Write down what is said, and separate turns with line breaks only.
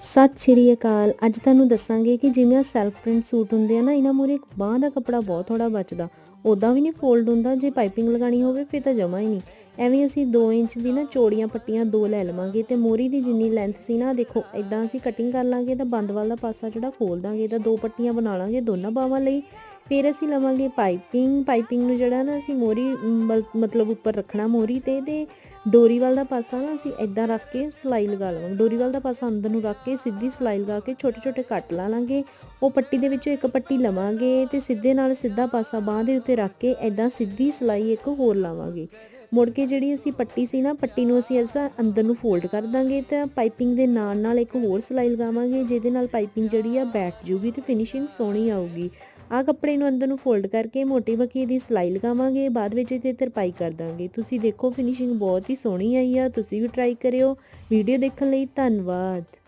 ਸਤਿ ਸ਼੍ਰੀ ਅਕਾਲ। ਅੱਜ ਤੁਹਾਨੂੰ ਦੱਸਾਂਗੇ ਕਿ ਜਿਵੇਂ ਆ ਸੈਲਫ ਪ੍ਰਿੰਟ ਸੂਟ ਹੁੰਦੇ ਆ ਨਾ, ਇਹਨਾਂ ਮੂਰੇ ਬਾਂਹ ਦਾ ਕੱਪੜਾ ਬਹੁਤ ਥੋੜਾ ਬਚਦਾ। ਉਦਾਂ ਵੀ ਨਹੀਂ ਫੋਲਡ ਹੁੰਦਾ, ਜੇ ਪਾਈਪਿੰਗ ਲਗਾਣੀ ਹੋਵੇ ਫਿਰ ਤਾਂ ਜਮਾ ਹੀ ਨਹੀਂ। ਐਵੇਂ ਅਸੀਂ 2 ਇੰਚ ਦੀ ਨਾ ਚੌੜੀਆਂ ਪੱਟੀਆਂ ਦੋ ਲੈ ਲਵਾਂਗੇ ਤੇ ਮੋਰੀ ਦੀ ਜਿੰਨੀ ਲੈਂਥ ਸੀ ਨਾ, ਦੇਖੋ ਇਦਾਂ ਅਸੀਂ ਕਟਿੰਗ ਕਰ ਲਾਂਗੇ ਤਾਂ ਬੰਦ ਵਾਲਾ ਪਾਸਾ ਜਿਹੜਾ ਖੋਲ ਦਾਂਗੇ ਤਾਂ ਦੋ ਪੱਟੀਆਂ ਬਣਾ ਲਾਂਗੇ ਦੋਨਾਂ ਬਾਹਾਂ ਲਈ। ਫਿਰ ਅਸੀਂ ਲਵਾਂਗੇ ਪਾਈਪਿੰਗ ਪਾਈਪਿੰਗ ਨੂੰ ਜਿਹੜਾ ਨਾ ਅਸੀਂ ਮੋਰੀ ਮਤਲਬ ਉੱਪਰ ਰੱਖਣਾ ਮੋਰੀ ਤੇ ਤੇ ਡੋਰੀ ਵਾਲ ਦਾ ਪਾਸਾ ਨਾ ਅਸੀਂ ਇਦਾਂ ਰੱਖ ਕੇ ਸਲਾਈ ਲਗਾ ਲਵਾਂਗੇ। ਡੋਰੀ ਵਾਲ ਦਾ ਪਾਸਾ ਅੰਦਰ ਨੂੰ ਰੱਖ ਕੇ ਸਿੱਧੀ ਸਲਾਈ ਲਗਾ ਕੇ ਛੋਟੇ ਛੋਟੇ ਕੱਟ ਲਾ ਲਾਂਗੇ। ਉਹ ਪੱਟੀ ਦੇ ਵਿੱਚੋਂ ਇੱਕ ਪੱਟੀ ਲਵਾਂਗੇ ਤੇ ਸਿੱਧੇ ਨਾਲ ਸਿੱਧਾ ਪਾਸਾ ਬਾਹ ਦੇ ਉੱਤੇ ਰੱਖ ਕੇ ਇਦਾਂ ਸਿੱਧੀ ਸਲਾਈ ਇੱਕ ਹੋਰ ਲਾਵਾਂਗੇ। ਮੁੜ ਕੇ ਜਿਹੜੀ ਅਸੀਂ ਪੱਟੀ ਸੀ ਨਾ, ਪੱਟੀ ਨੂੰ ਅਸੀਂ ਐਸਾ ਅੰਦਰ ਨੂੰ ਫੋਲਡ ਕਰ ਦਾਂਗੇ ਤਾਂ ਪਾਈਪਿੰਗ ਦੇ ਨਾਲ ਨਾਲ ਇੱਕ ਹੋਰ ਸਲਾਈ ਲਗਾਵਾਂਗੇ, ਜਿਹਦੇ ਨਾਲ ਪਾਈਪਿੰਗ ਜਿਹੜੀ ਆ ਬੈਠ ਜੂਗੀ ਤੇ ਫਿਨਿਸ਼ਿੰਗ ਸੋਹਣੀ ਆਊਗੀ। ਆ ਕੱਪੜੇ ਨੂੰ ਅੰਦਰ ਨੂੰ ਫੋਲਡ ਕਰਕੇ ਮੋਟੀ ਬੱਕੀ ਦੀ ਸਲਾਈ ਲਗਾਵਾਂਗੇ, ਬਾਅਦ ਵਿੱਚ ਇਹਦੇ ਤਰਪਾਈ ਕਰ ਦਾਂਗੇ। ਤੁਸੀਂ ਦੇਖੋ ਫਿਨਿਸ਼ਿੰਗ ਬਹੁਤ ਹੀ ਸੋਹਣੀ ਆਈ ਆ, ਤੁਸੀਂ ਵੀ ਟਰਾਈ ਕਰਿਓ। ਵੀਡੀਓ ਦੇਖਣ ਲਈ ਧੰਨਵਾਦ।